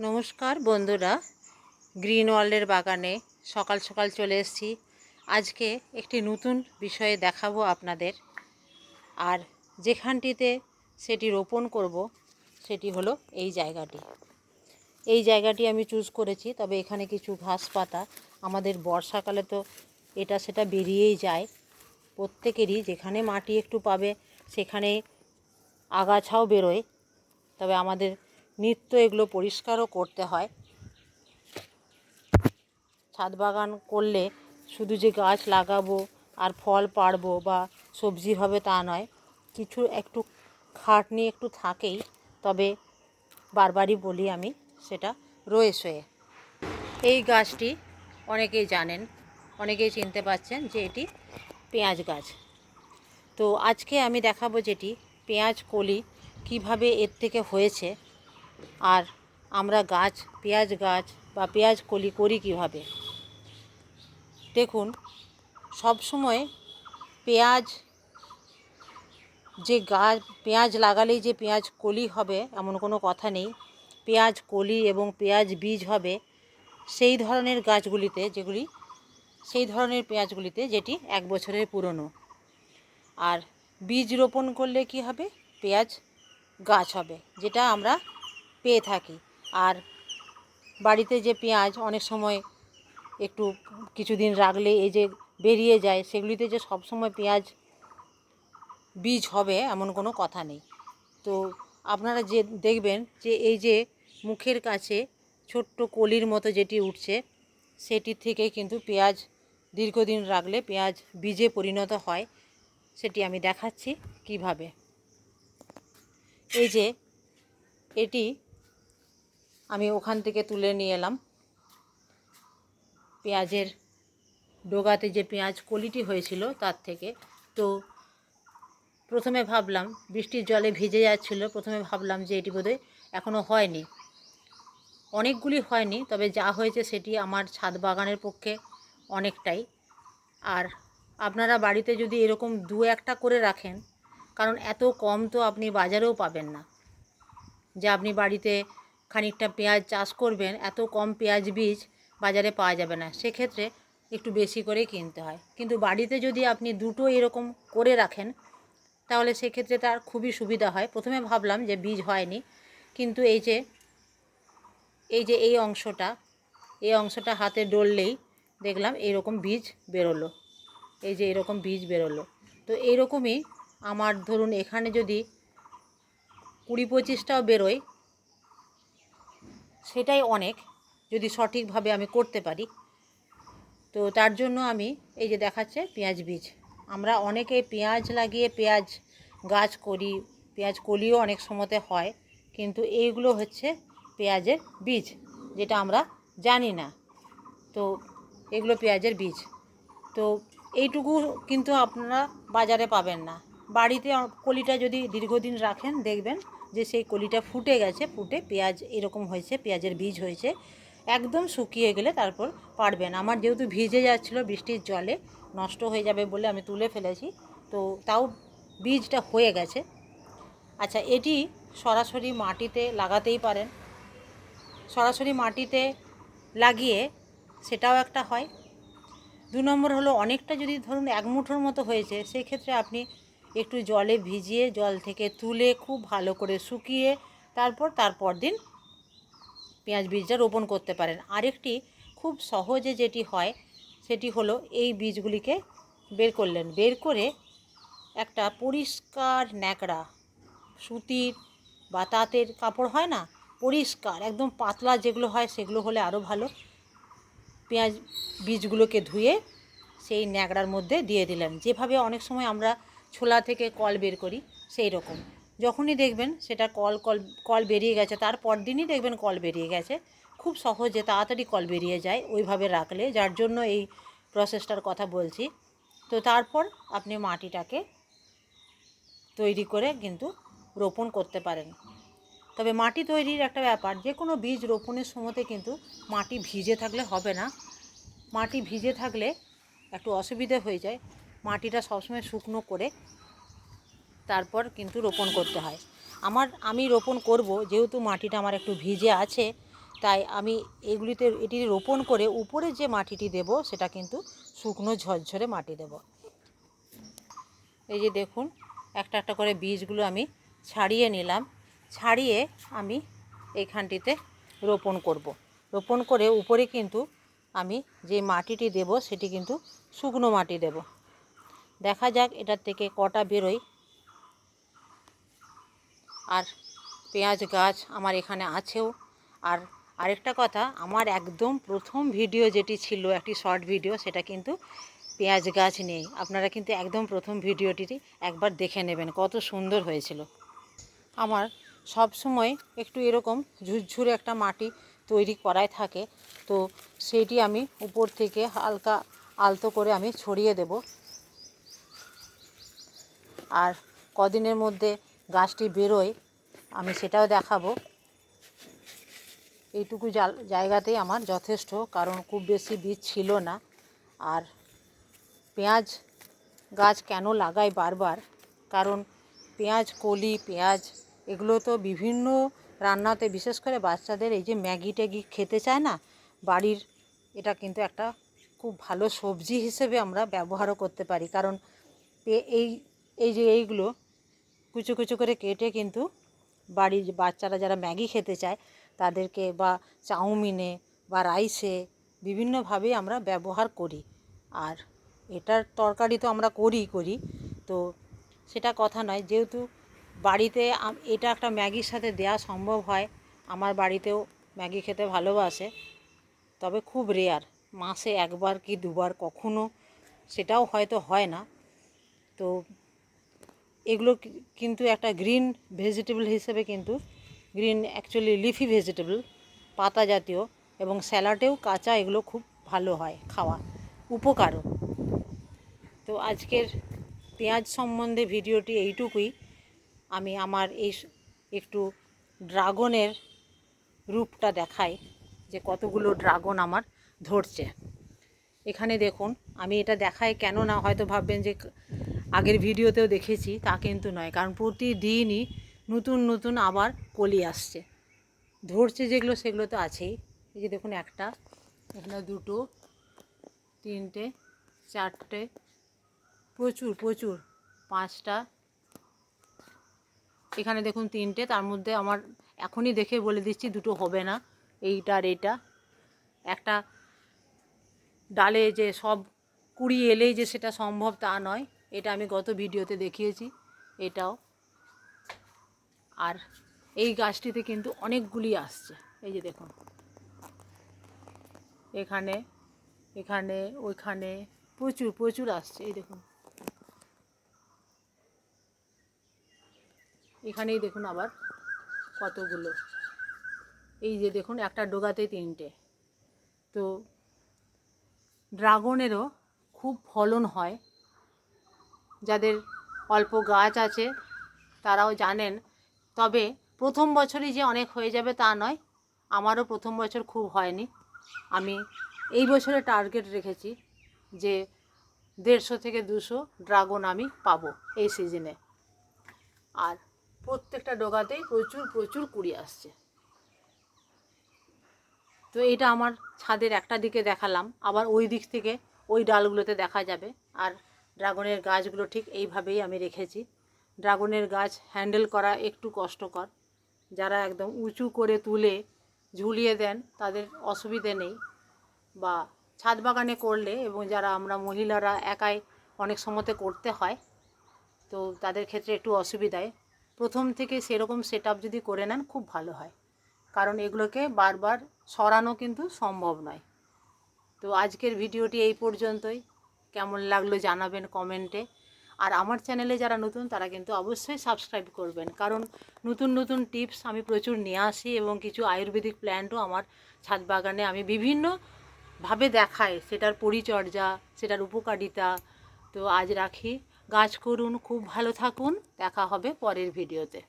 নমস্কার বন্ধুরা, গ্রিন ওয়ার্ল্ডের বাগানে সকাল সকাল চলে এসেছি। আজকে একটি নতুন বিষয়ে দেখাবো আপনাদের। আর যেখানটিতে সেটি রোপণ করব, সেটি হলো এই জায়গাটি। এই জায়গাটি আমি চুজ করেছি, তবে এখানে কিছু ঘাস পাতা আমাদের বর্ষাকালে তো এটা সেটা বেরিয়েই যায়। প্রত্যেকেরই যেখানে মাটি একটু পাবে, সেখানে আগাছাও বেরোয়। তবে আমাদের নিত্য এগুলো পরিষ্কারও করতে হয়। ছাদ বাগান করলে শুধু যে গাছ লাগাবো আর ফল পাড়বো বা সবজি হবে তা নয়, কিছু একটু খাটনি একটু থাকেই, তবে বারবারই বলি আমি সেটা রয়ে সয়ে এই গাছটি অনেকেই জানেন, অনেকেই চিনতে পারছেন যে এটি পেঁয়াজ গাছ। তো আজকে আমি দেখাবো যেটি পেঁয়াজ কলি কীভাবে এর থেকে হয়েছে আর আমরা গাছ, পেঁয়াজ গাছ বা পেঁয়াজ কলি করি কীভাবে? দেখুন সব সময় পেঁয়াজ যে গাছ, পেঁয়াজ লাগালেই যে পেঁয়াজ কলি হবে এমন কোনো কথা নেই। পেঁয়াজ কলি এবং পেঁয়াজ বীজ হবে সেই ধরনের গাছগুলিতে যেগুলি, সেই ধরনের পেঁয়াজগুলিতে যেটি এক বছরের পুরনো। আর বীজ রোপণ করলে কি হবে? পেঁয়াজ গাছ হবে, যেটা আমরা পেয়ে থাকি। আর বাড়িতে যে পেঁয়াজ অনেক সময় একটু কিছুদিন রাখলে এই যে বেরিয়ে যায়, সেগুলিতে যে সব সময় পেঁয়াজ বীজ হবে এমন কোনো কথা নেই। তো আপনারা যে দেখবেন যে এই যে মুখের কাছে ছোট্ট কলির মতো যেটি উঠছে, সেটি থেকে কিন্তু পেঁয়াজ দীর্ঘদিন রাখলে পেঁয়াজ বীজে পরিণত হয়, সেটি আমি দেখাচ্ছি কীভাবে। এই যে এটি আমি ওখান থেকে তুলে নিয়ে এলাম। পেঁয়াজের ডোগাতে যে পেঁয়াজ কলিটি হয়েছিল তার থেকে। তো প্রথমে ভাবলাম, বৃষ্টির জলে ভিজে যাচ্ছিল, প্রথমে ভাবলাম যে এটি বোধহয় এখনও হয়নি। অনেকগুলি হয়নি, তবে যা হয়েছে সেটি আমার ছাদ বাগানের পক্ষে অনেকটাই। আর আপনারা বাড়িতে যদি এরকম দু একটা করে রাখেন, কারণ এত কম তো আপনি বাজারেও পাবেন না। যে আপনি বাড়িতে খানিকটা পেঁয়াজ চাষ করবেন, এত কম পেঁয়াজ বীজ বাজারে পাওয়া যাবে না। সেক্ষেত্রে একটু বেশি করেই কিনতে হয়। কিন্তু বাড়িতে যদি আপনি দুটো এরকম করে রাখেন, তাহলে সেক্ষেত্রে তার খুবই সুবিধা হয়। প্রথমে ভাবলাম যে বীজ হয়নি, কিন্তু এই যে এই যে এই অংশটা এই অংশটা হাতে ডললেই দেখলাম এরকম বীজ বেরোলো। এই যে এরকম বীজ বেরোলো। তো এইরকমই আমার ধরুন এখানে যদি কুড়ি পঁচিশটাও বেরোয় সেটাই অনেক, যদি সঠিকভাবে আমি করতে পারি। তো তার জন্য আমি এই যে দেখাচ্ছে পেঁয়াজ বীজ। আমরা অনেকে পেঁয়াজ লাগিয়ে পেঁয়াজ গাছ করি, পেঁয়াজ কলিও অনেক সময়তে হয়, কিন্তু এইগুলো হচ্ছে পেঁয়াজের বীজ, যেটা আমরা জানি না। তো এগুলো পেঁয়াজের বীজ। তো এইটুকু কিন্তু আপনারা বাজারে পাবেন না। বাড়িতে কলিটা যদি দীর্ঘদিন রাখেন, দেখবেন যে সেই কলিটা ফুটে গেছে, ফুটে পেঁয়াজ এরকম হয়েছে, পেঁয়াজের বীজ হয়েছে, একদম শুকিয়ে গেলে তারপর পারবেন। আমার যেহেতু ভিজে যাচ্ছিল বৃষ্টির জলে, নষ্ট হয়ে যাবে বলে আমি তুলে ফেলেছি, তো তাও বীজটা হয়ে গেছে। আচ্ছা এটি সরাসরি মাটিতে লাগাতেই পারেন। সরাসরি মাটিতে লাগিয়ে সেটাও একটা হয়। দু নম্বর হলো, অনেকটা যদি ধরুন এক মুঠোর মতো হয়েছে, সেক্ষেত্রে আপনি একটু জলে ভিজিয়ে, জল থেকে তুলে খুব ভালো করে শুকিয়ে তারপর তারপর দিন পেঁয়াজ বীজটা রোপণ করতে পারেন। আরেকটি খুব সহজে যেটি হয়, সেটি হলো এই বীজগুলিকে বের করলেন। বের করে একটা পরিষ্কার ন্যাকড়া, সুতির বা তাঁতের কাপড় হয় না, পরিষ্কার, একদম পাতলা যেগুলো হয় সেগুলো হলে আরও ভালো। পেঁয়াজ বীজগুলোকে ধুয়ে সেই ন্যাকড়ার মধ্যে দিয়ে দিলেন। যেভাবে অনেক সময় আমরা ছোলা থেকে কল বের করি, সেই রকম। যখনই দেখবেন সেটা কল কল কল বেরিয়ে গেছে, তারপর দিনই দেখবেন কল বেরিয়ে গেছে। খুব সহজে তাড়াতাড়ি কল বেরিয়ে যায় ওইভাবে রাখলে, যার জন্য এই প্রসেসটার কথা বলছি। তো তারপর আপনি মাটিটাকে তৈরি করে কিন্তু রোপণ করতে পারেন। তবে মাটি তৈরির একটা ব্যাপার যে কোনো বীজ রোপণের সময়তে কিন্তু মাটি ভিজে থাকলে হবে না। মাটি ভিজে থাকলে একটু অসুবিধে হয়ে যায়। মাটিটা সবসময় শুকনো করে তারপর কিন্তু রোপণ করতে হয়। আমার, আমি রোপণ করব, যেহেতু মাটিটা আমার একটু ভিজে আছে, তাই আমি এগুলিতে, এটি রোপণ করে উপরে যে মাটিটি দেব, সেটা কিন্তু শুকনো ঝরঝরে মাটি দেব। এই যে দেখুন, একটা একটা করে বীজগুলো আমি ছাড়িয়ে নিলাম। ছাড়িয়ে আমি এইখানটিতে রোপণ করব। রোপণ করে উপরে কিন্তু আমি যে মাটিটি দেব, সেটি কিন্তু শুকনো মাটি দেব। দেখা যাক এটার থেকে কটা বেরোয়। আর পেঁয়াজ গাছ আমার এখানে আছেও। আর আরেকটা কথা, আমার একদম প্রথম ভিডিও যেটি ছিল, একটি শর্ট ভিডিও, সেটা কিন্তু পেঁয়াজ গাছ নেই আপনারা কিন্তু একদম প্রথম ভিডিওটি একবার দেখে নেবেন, কত সুন্দর হয়েছিল। আমার সব সময় একটু এরকম ঝুরঝুরে একটা মাটি তৈরি করাই থাকে, তো সেইটি আমি উপর থেকে হালকা আলতো করে আমি ছড়িয়ে দেব। আর কদিনের মধ্যে গাছটি বেরোয়, আমি সেটাও দেখাবো। এইটুকু জায়গাতেই আমার যথেষ্ট, কারণ খুব বেশি বীজ ছিল না। আর পেঁয়াজ গাছ কেন লাগাই বারবার? কারণ পেঁয়াজ, কলি, পেঁয়াজ, এগুলো তো বিভিন্ন রান্নাতে, বিশেষ করে বাচ্চাদের এই যে ম্যাগি ট্যাগি খেতে চায় না, বাড়ির এটা কিন্তু একটা খুব ভালো সবজি হিসেবে আমরা ব্যবহারও করতে পারি। কারণ এই এই যে এইগুলো কুচো কুচো করে কেটে কিন্তু বাড়ির বাচ্চারা যারা ম্যাগি খেতে চায়, তাদেরকে বা চাউমিনে বা রাইসে বিভিন্নভাবে আমরা ব্যবহার করি। আর এটার তরকারি তো আমরা করি করি। তো সেটা কথা নয়, যেহেতু বাড়িতে এটা একটা ম্যাগির সাথে দেওয়া সম্ভব হয়, আমার বাড়িতেও ম্যাগি খেতে ভালোবাসে। তবে খুব রেয়ার মাসে একবার কি দুবার কখনো সেটাও হয়তো হয় না। তো এগুলো কিন্তু একটা গ্রিন ভেজিটেবল হিসেবে কিন্তু গ্রিন অ্যাকচুয়ালি লিফি ভেজিটেবল পাতা জাতীয়, এবং স্যালাডেও কাঁচা এগুলো খুব ভালো হয় খাওয়া। উপকারও। তো আজকের পেঁয়াজ সম্বন্ধে ভিডিওটি এইটুকুই। আমি আমার এই একটু ড্রাগনের রূপটা দেখাই, যে কতগুলো ড্রাগন আমার ধরছে। এখানে দেখুন, আমি এটা দেখাই কেন না হয়তো ভাববেন যে আগের ভিডিওতেও দেখেছি, তা কিন্তু নয়, কারণ প্রতিদিনই নতুন নতুন আবার কলি আসছে। ধরছে যেগুলো, সেগুলো তো আছেই। এই যে দেখুন একটা, এখানে দুটো, তিনটে, চারটে, প্রচুর প্রচুর, পাঁচটা। এখানে দেখুন তিনটে, তার মধ্যে আমার এখনই দেখে বলে দিচ্ছি, দুটো হবে না, এইটা আর এইটা একটা ডালে যে সব কুড়ি এলেই যে সেটা সম্ভব তা নয়। এটা আমি গত ভিডিওতে দেখিয়েছি, এটাও। আর এই গাছটিতে কিন্তু অনেকগুলি আসছে, এই যে দেখুন। এখানে এখানে, ওইখানে প্রচুর প্রচুর আসছে, এই দেখুন। এখানেই দেখুন আবার কতগুলো। এই যে দেখুন, একটা ডোগাতে তিনটে। তো ড্রাগনেরও খুব ফলন হয় যাদের অল্প গাছ আছে, তারাও জানেন। তবে প্রথম বছরই যে অনেক হয়ে যাবে তা নয়, আমারও প্রথম বছর খুব হয়নি। আমি এই বছরে টার্গেট রেখেছি যে দেড়শো থেকে দুশো ড্রাগন আমি পাবো এই সিজনে। আর প্রত্যেকটা ডোগাতেই প্রচুর প্রচুর কুড়ি আসছে। তো এটা আমার ছাদের একটা দিকে দেখালাম, আবার ওই দিক থেকে ওই ডালগুলোতে দেখা যাবে। আর ড্রাগনের গাছগুলো ঠিক এইভাবেই আমি রেখেছি। ড্রাগনের গাছ হ্যান্ডেল করা একটু কষ্টকর। যারা একদম উঁচু করে তুলে ঝুলিয়ে দেন, তাদের অসুবিধে নেই বা ছাদ বাগানে করলে এবং যারা আমরা মহিলারা একাই অনেক সময়তে করতে হয়, তো তাদের ক্ষেত্রে একটু অসুবিধায়। প্রথম থেকে সেরকম সেট যদি করে নেন, খুব ভালো হয়। কারণ এগুলোকে বারবার সরানো কিন্তু সম্ভব নয়। তো আজকের ভিডিওটি এই পর্যন্তই। কেমন লাগল জানাবেন কমেন্টে আর আমার চ্যানেলে যারা নতুন, তারা কিন্তু অবশ্যই সাবস্ক্রাইব করবেন। কারণ নতুন নতুন টিপস আমি প্রচুর নিয়ে আসি এবং কিছু আয়ুর্বেদিক প্ল্যান্টও আমার ছাদ বাগানে আমি বিভিন্নভাবে দেখাই। সেটার পরিচর্যা, সেটার উপকারিতা। তো আজ রাখি। গাছ করুন, খুব ভালো থাকুন। দেখা হবে পরের ভিডিওতে